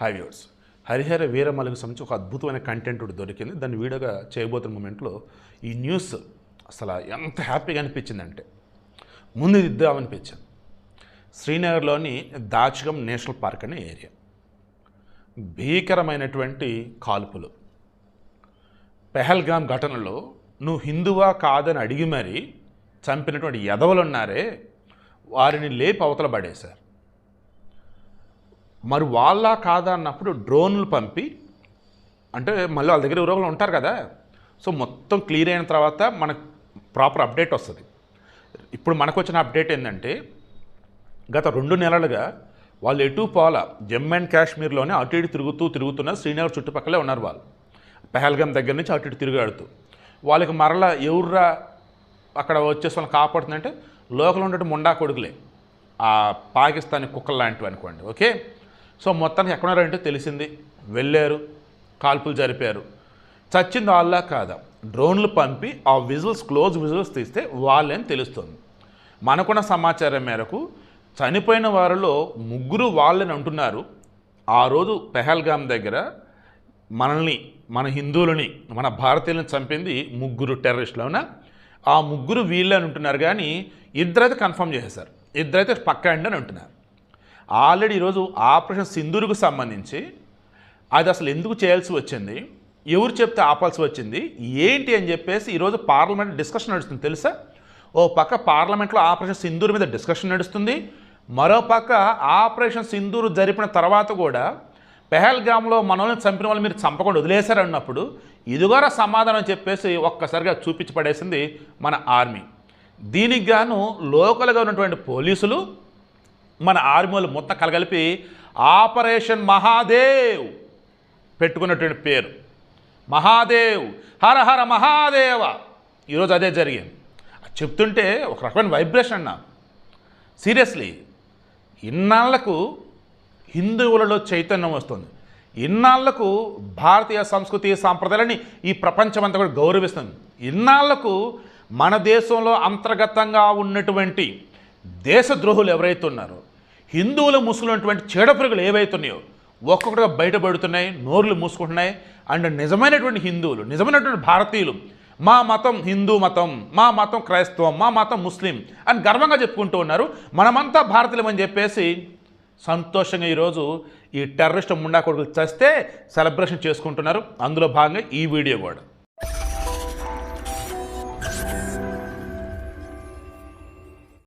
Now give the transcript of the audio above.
High viewers Harihara వీరమలకు సంబంధించి ఒక అద్భుతమైన కంటెంట్ ఒకటి దొరికింది. దాన్ని వీడియోగా చేయబోతున్న మూమెంట్లో ఈ న్యూస్ అసలు ఎంత హ్యాపీగా అనిపించిందంటే ముందు ఇద్దామనిపించింది శ్రీనగర్లోని దాచగం నేషనల్ పార్క్ అనే ఏరియా. భీకరమైనటువంటి కాల్పులు. పెహల్గామ్ ఘటనలో నువ్వు హిందువా కాదని అడిగి మరీ చంపినటువంటి ఎదవలు ఉన్నారే వారిని లేపి అవతల పడేశారు. మరి వాళ్ళ కాదా అన్నప్పుడు డ్రోన్లు పంపి అంటే మళ్ళీ వాళ్ళ దగ్గర ఎవరో ఉంటారు కదా. సో మొత్తం క్లియర్ అయిన తర్వాత మనకు ప్రాపర్ అప్డేట్ వస్తుంది. ఇప్పుడు మనకు వచ్చిన అప్డేట్ ఏంటంటే గత రెండు నెలలుగా వాళ్ళు ఎటు పోల జమ్మూ అండ్ కాశ్మీర్లోనే అటు ఇటు తిరుగుతూ తిరుగుతున్న శ్రీనగర్ చుట్టుపక్కలే ఉన్నారు వాళ్ళు. పెహల్గం దగ్గర నుంచి అటు ఇటు తిరిగాడుతూ వాళ్ళకి మరలా ఎవర్రా అక్కడ వచ్చేసి వాళ్ళని కాపాడుతుందంటే లోకల్ ఉండే ముండా కొడుకులే. ఆ పాకిస్తానీ కుక్కలు లాంటివి అనుకోండి ఓకే? సో మొత్తానికి ఎక్కడున్నారంటే తెలిసింది. వెళ్ళారు కాల్పులు జరిపారు. చచ్చింది వాళ్ళ కాదా? డ్రోన్లు పంపి ఆ విజువల్స్ క్లోజ్ విజువల్స్ తీస్తే వాళ్ళని తెలుస్తుంది? మనకున్న సమాచారం మేరకు చనిపోయిన వారిలో ముగ్గురు వాళ్ళని అంటున్నారు. ఆ రోజు పెహల్గామ్ దగ్గర మనల్ని మన హిందువులని మన భారతీయులను చంపింది ముగ్గురు టెర్రరిస్టులవునా ఆ ముగ్గురు వీళ్ళు అని ఉంటున్నారు కానీ ఇద్దరైతే కన్ఫర్మ్ చేసేసారు ఇద్దరైతే పక్క అండి అని అంటున్నారు. ఆల్రెడీ ఈరోజు ఆపరేషన్ సింధూరుకు సంబంధించి అది అసలు ఎందుకు చేయాల్సి వచ్చింది? ఎవరు చెప్తే ఆపాల్సి వచ్చింది? ఏంటి అని చెప్పేసి ఈరోజు పార్లమెంట్ డిస్కషన్ నడుస్తుంది తెలుసా? ఓ పక్క పార్లమెంట్లో ఆపరేషన్ సింధూరు మీద డిస్కషన్ నడుస్తుంది మరో పక్క ఆపరేషన్ సింధూరు జరిపిన తర్వాత కూడా పెహల్గామ్లో మనల్ని చంపిన వాళ్ళు మీరు చంపకుండా వదిలేశారు అన్నప్పుడు ఇదిగోరా సమాధానం చెప్పేసి ఒక్కసారిగా చూపించి పడేసింది మన ఆర్మీ. దీనికి గాను లోకల్గా ఉన్నటువంటి పోలీసులు మన ఆర్మీలు మొత్తం కలగలిపి ఆపరేషన్ మహాదేవ్ పెట్టుకున్నటువంటి పేరు. మహాదేవ్ హర హర మహాదేవ. ఈరోజు అదే జరిగింది. అది చెప్తుంటే ఒక రకమైన వైబ్రేషన్ అన్నా. సీరియస్లీ ఇన్నాళ్ళకు హిందువులలో చైతన్యం వస్తుంది. ఇన్నాళ్ళకు భారతీయ సంస్కృతి సాంప్రదాయాలని ఈ ప్రపంచమంతా కూడా గౌరవిస్తుంది. ఇన్నాళ్ళకు మన దేశంలో అంతర్గతంగా ఉన్నటువంటి దేశద్రోహులు ఎవరైతే ఉన్నారో హిందువులు ముసుగులైనటువంటి చీడపురుగులు ఏవైతున్నాయో ఒక్కొక్కటిగా బయటపడుతున్నాయి నోర్లు మూసుకుంటున్నాయి. అండ్ నిజమైనటువంటి హిందువులు నిజమైనటువంటి భారతీయులు మా మతం హిందూ మతం మా మతం క్రైస్తవం మా మతం ముస్లిం అని గర్వంగా చెప్పుకుంటూ ఉన్నారు. మనమంతా భారతీయులం అని చెప్పేసి సంతోషంగా ఈరోజు ఈ టెర్రరిస్ట్ ముండా కొడుకులు చస్తే సెలబ్రేషన్ చేసుకుంటున్నారు. అందులో భాగంగా ఈ వీడియో కూడా.